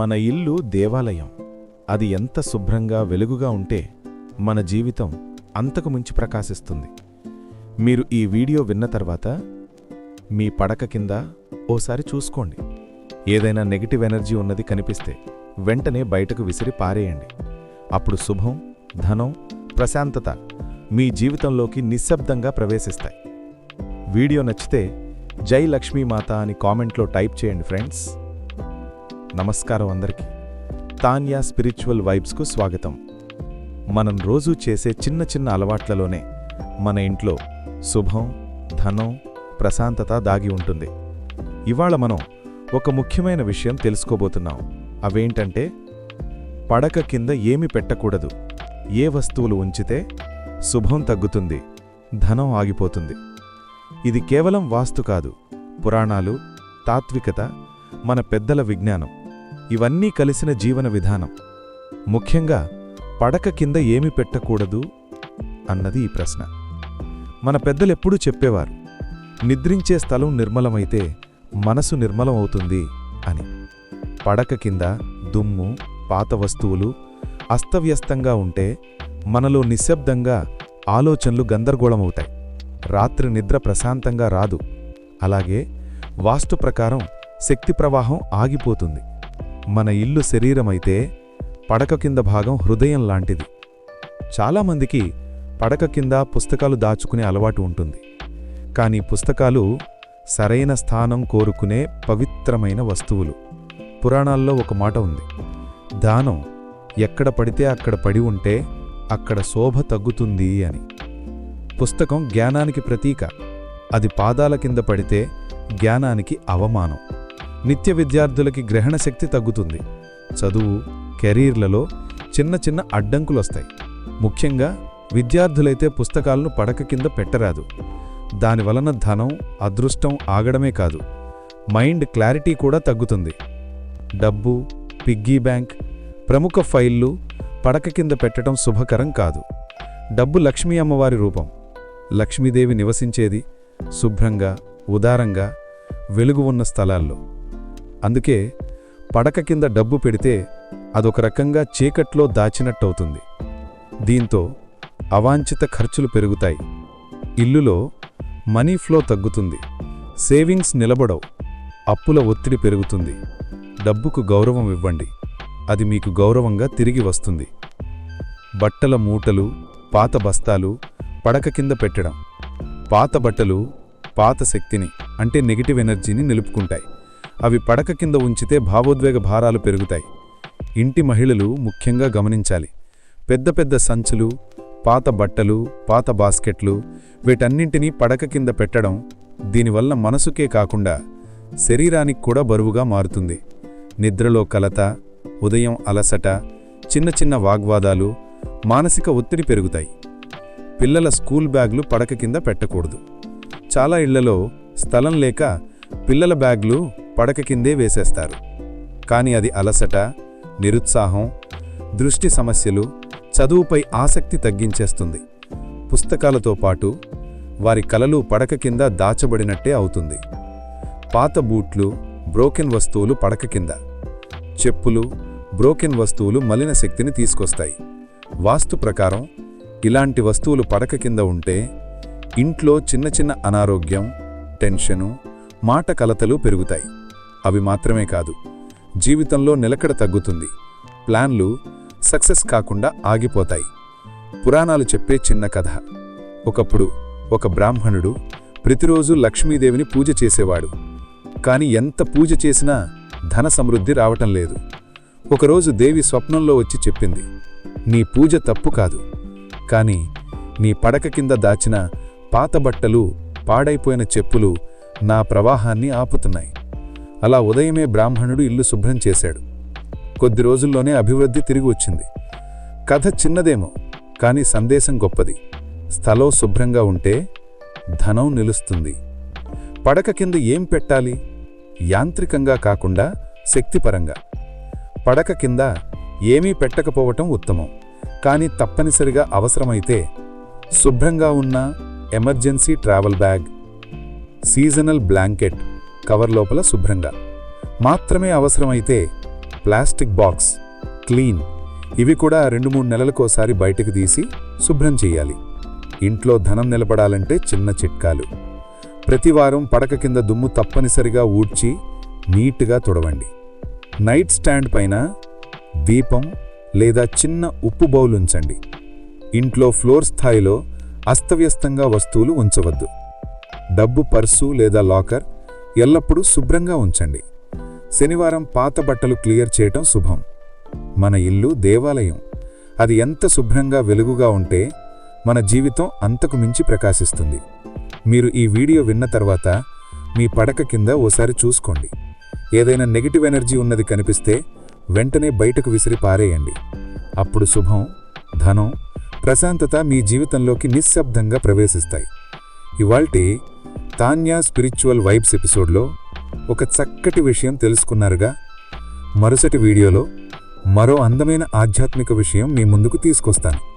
మన ఇల్లు దేవాలయం. అది ఎంత శుభ్రంగా వెలుగుగా ఉంటే మన జీవితం అంతకు మించి ప్రకాశిస్తుంది. మీరు ఈ వీడియో విన్న తర్వాత మీ పడక కింద ఓసారి చూసుకోండి. ఏదైనా నెగిటివ్ ఎనర్జీ ఉన్నది కనిపిస్తే వెంటనే బయటకు విసిరి పారేయండి. అప్పుడు శుభం ధనం ప్రశాంతత మీ జీవితంలోకి నిశ్శబ్దంగా ప్రవేశిస్తాయి. వీడియో నచ్చితే జై లక్ష్మీమాత అని కామెంట్లో టైప్ చేయండి ఫ్రెండ్స్. నమస్కారం అందరికీ. తాన్యా స్పిరిచువల్ వైబ్స్కు స్వాగతం. మనం రోజూ చేసే చిన్న చిన్న అలవాట్లలోనే మన ఇంట్లో శుభం ధనం ప్రశాంతత దాగి ఉంటుంది. ఇవాళ మనం ఒక ముఖ్యమైన విషయం తెలుసుకోబోతున్నాం. అవేంటంటే పడక కింద ఏమి పెట్టకూడదు. ఏ వస్తువులు ఉంచితే శుభం తగ్గుతుంది ధనం ఆగిపోతుంది. ఇది కేవలం వాస్తు కాదు. పురాణాలు తాత్వికత మన పెద్దల విజ్ఞానం. ఇవన్నీ కలిసిన జీవన విధానం. ముఖ్యంగా పడక కింద ఏమి పెట్టకూడదు అన్నది ఈ ప్రశ్న. మన పెద్దలెప్పుడూ చెప్పేవారు నిద్రించే స్థలం నిర్మలమైతే మనసు నిర్మలం అవుతుంది అని. పడక కింద దుమ్ము పాత వస్తువులు అస్తవ్యస్తంగా ఉంటే మనలో నిశ్శబ్దంగా ఆలోచనలు గందరగోళమవుతాయి. రాత్రి నిద్ర ప్రశాంతంగా రాదు. అలాగే వాస్తు ప్రకారం శక్తి ప్రవాహం ఆగిపోతుంది. మన ఇల్లు శరీరమైతే పడక కింద భాగం హృదయం లాంటిది. చాలామందికి పడక కింద పుస్తకాలు దాచుకునే అలవాటు ఉంటుంది. కానీ పుస్తకాలు సరైన స్థానం కోరుకునే పవిత్రమైన వస్తువులు. పురాణాల్లో ఒక మాట ఉంది. దానం ఎక్కడ పడితే అక్కడ పడి ఉంటే అక్కడ శోభ తగ్గుతుంది అని. పుస్తకం జ్ఞానానికి ప్రతీక. అది పాదాల కింద పడితే జ్ఞానానికి అవమానం. నిత్య విద్యార్థులకి గ్రహణ శక్తి తగ్గుతుంది. చదువు కెరీర్లలో చిన్న చిన్న అడ్డంకులొస్తాయి. ముఖ్యంగా విద్యార్థులైతే పుస్తకాలను పడక కింద పెట్టరాదు. దానివలన ధనం అదృష్టం ఆగడమే కాదు. మైండ్ క్లారిటీ కూడా తగ్గుతుంది. డబ్బు పిగ్గీ బ్యాంక్ ప్రముఖ ఫైళ్ళు పడక కింద పెట్టడం శుభకరం కాదు. డబ్బు లక్ష్మీ అమ్మవారి రూపం. లక్ష్మీదేవి నివసించేది శుభ్రంగా ఉదారంగా వెలుగు ఉన్న స్థలాల్లో. అందుకే పడక కింద డబ్బు పెడితే అదొక రకంగా చీకట్లో దాచినట్టవుతుంది. దీంతో అవాంఛిత ఖర్చులు పెరుగుతాయి. ఇల్లులో మనీ ఫ్లో తగ్గుతుంది. సేవింగ్స్ నిలబడవు. అప్పుల ఒత్తిడి పెరుగుతుంది. డబ్బుకు గౌరవం ఇవ్వండి. అది మీకు గౌరవంగా తిరిగి వస్తుంది. బట్టల మూటలు పాత బస్తాలు పడక కింద పెట్టడం. పాత బట్టలు పాత శక్తిని అంటే నెగిటివ్ ఎనర్జీని నిలుపుకుంటాయి. అవి పడక కింద ఉంచితే భావోద్వేగ భారాలు పెరుగుతాయి. ఇంటి మహిళలు ముఖ్యంగా గమనించాలి. పెద్ద పెద్ద సంచులు పాత బట్టలు పాత బాస్కెట్లు వీటన్నింటినీ పడక కింద పెట్టడం దీనివల్ల మనసుకే కాకుండా శరీరానికి కూడా బరువుగా మారుతుంది. నిద్రలో కలత ఉదయం అలసట చిన్న చిన్న వాగ్వాదాలు మానసిక ఒత్తిడి పెరుగుతాయి. పిల్లల స్కూల్ బ్యాగ్లు పడక కింద పెట్టకూడదు. చాలా ఇళ్ళలో స్థలం లేక పిల్లల బ్యాగ్లు పడక కిందే వేసేస్తారు. కానీ అది అలసట నిరుత్సాహం దృష్టి సమస్యలు చదువుపై ఆసక్తి తగ్గించేస్తుంది. పుస్తకాలతో పాటు వారి కలలు పడక కింద దాచబడినట్టే అవుతుంది. పాత బూట్లు బ్రోకెన్ వస్తువులు పడక కింద. చెప్పులు బ్రోకెన్ వస్తువులు మలిన శక్తిని తీసుకొస్తాయి. వాస్తు ప్రకారం ఇలాంటి వస్తువులు పడక కింద ఉంటే ఇంట్లో చిన్న చిన్న అనారోగ్యం టెన్షను మాట కలతలు పెరుగుతాయి. అవి మాత్రమే కాదు జీవితంలో నిలకడ తగ్గుతుంది. ప్లాన్లు సక్సెస్ కాకుండా ఆగిపోతాయి. పురాణాలు చెప్పే చిన్న కథ. ఒకప్పుడు ఒక బ్రాహ్మణుడు ప్రతిరోజు లక్ష్మీదేవిని పూజ చేసేవాడు. కాని ఎంత పూజ చేసినా ధన సమృద్ధి రావటం లేదు. ఒకరోజు దేవి స్వప్నంలో వచ్చి చెప్పింది నీ పూజ తప్పు కాదు. కాని నీ పడక కింద దాచిన పాత బట్టలు పాడైపోయిన చెప్పులు నా ప్రవాహాన్ని ఆపుతున్నాయి. అలా ఉదయమే బ్రాహ్మణుడు ఇల్లు శుభ్రం చేశాడు. కొద్ది రోజుల్లోనే అభివృద్ధి తిరిగి వచ్చింది. కథ చిన్నదేమో కానీ సందేశం గొప్పది. స్థలం శుభ్రంగా ఉంటే ధనం నిలుస్తుంది. పడక కింద ఏం పెట్టాలి? యాంత్రికంగా కాకుండా శక్తిపరంగా. పడక కింద ఏమీ పెట్టకపోవటం ఉత్తమం కానీ తప్పనిసరిగా అవసరమైతే శుభ్రంగా ఉన్న emergency travel bag seasonal blanket cover లోపల శుభ్రంగా. మాత్రమే అవసరమైతే ప్లాస్టిక్ బాక్స్ క్లీన్ ఇవి కూడా రెండు మూడు నెలలకోసారి బయటకు తీసి శుభ్రం చేయాలి. ఇంట్లో ధనం నిలబడాలంటే చిన్న చిట్కాలు. ప్రతివారం పడక కింద దుమ్ము తప్పనిసరిగా ఊడ్చి నీట్గా తుడవండి. నైట్ స్టాండ్ పైన దీపం లేదా చిన్న ఉప్పు బౌల్ ఉంచండి. ఇంట్లో ఫ్లోర్ స్థాయిలో అస్తవ్యస్తంగా వస్తువులు ఉంచవద్దు. డబ్బు పర్సు లేదా లాకర్ ఎల్లప్పుడూ శుభ్రంగా ఉంచండి. శనివారం పాత బట్టలు క్లియర్ చేయటం శుభం. మన ఇల్లు దేవాలయం. అది ఎంత శుభ్రంగా వెలుగుగా ఉంటే మన జీవితం అంతకు మించి ప్రకాశిస్తుంది. మీరు ఈ వీడియో విన్న తర్వాత మీ పడక కింద ఓసారి చూసుకోండి. ఏదైనా నెగిటివ్ ఎనర్జీ ఉన్నది కనిపిస్తే వెంటనే బయటకు విసిరి పారేయండి. అప్పుడు శుభం ధనం ప్రశాంతత మీ జీవితంలోకి నిశ్శబ్దంగా ప్రవేశిస్తాయి. ఇవాల్టి తాన్యా స్పిరిచువల్ వైబ్స్ ఎపిసోడ్లో ఒక చక్కటి విషయం తెలుసుకున్నారుగా. మరుసటి వీడియోలో మరో అందమైన ఆధ్యాత్మిక విషయం మీ ముందుకు తీసుకొస్తాను.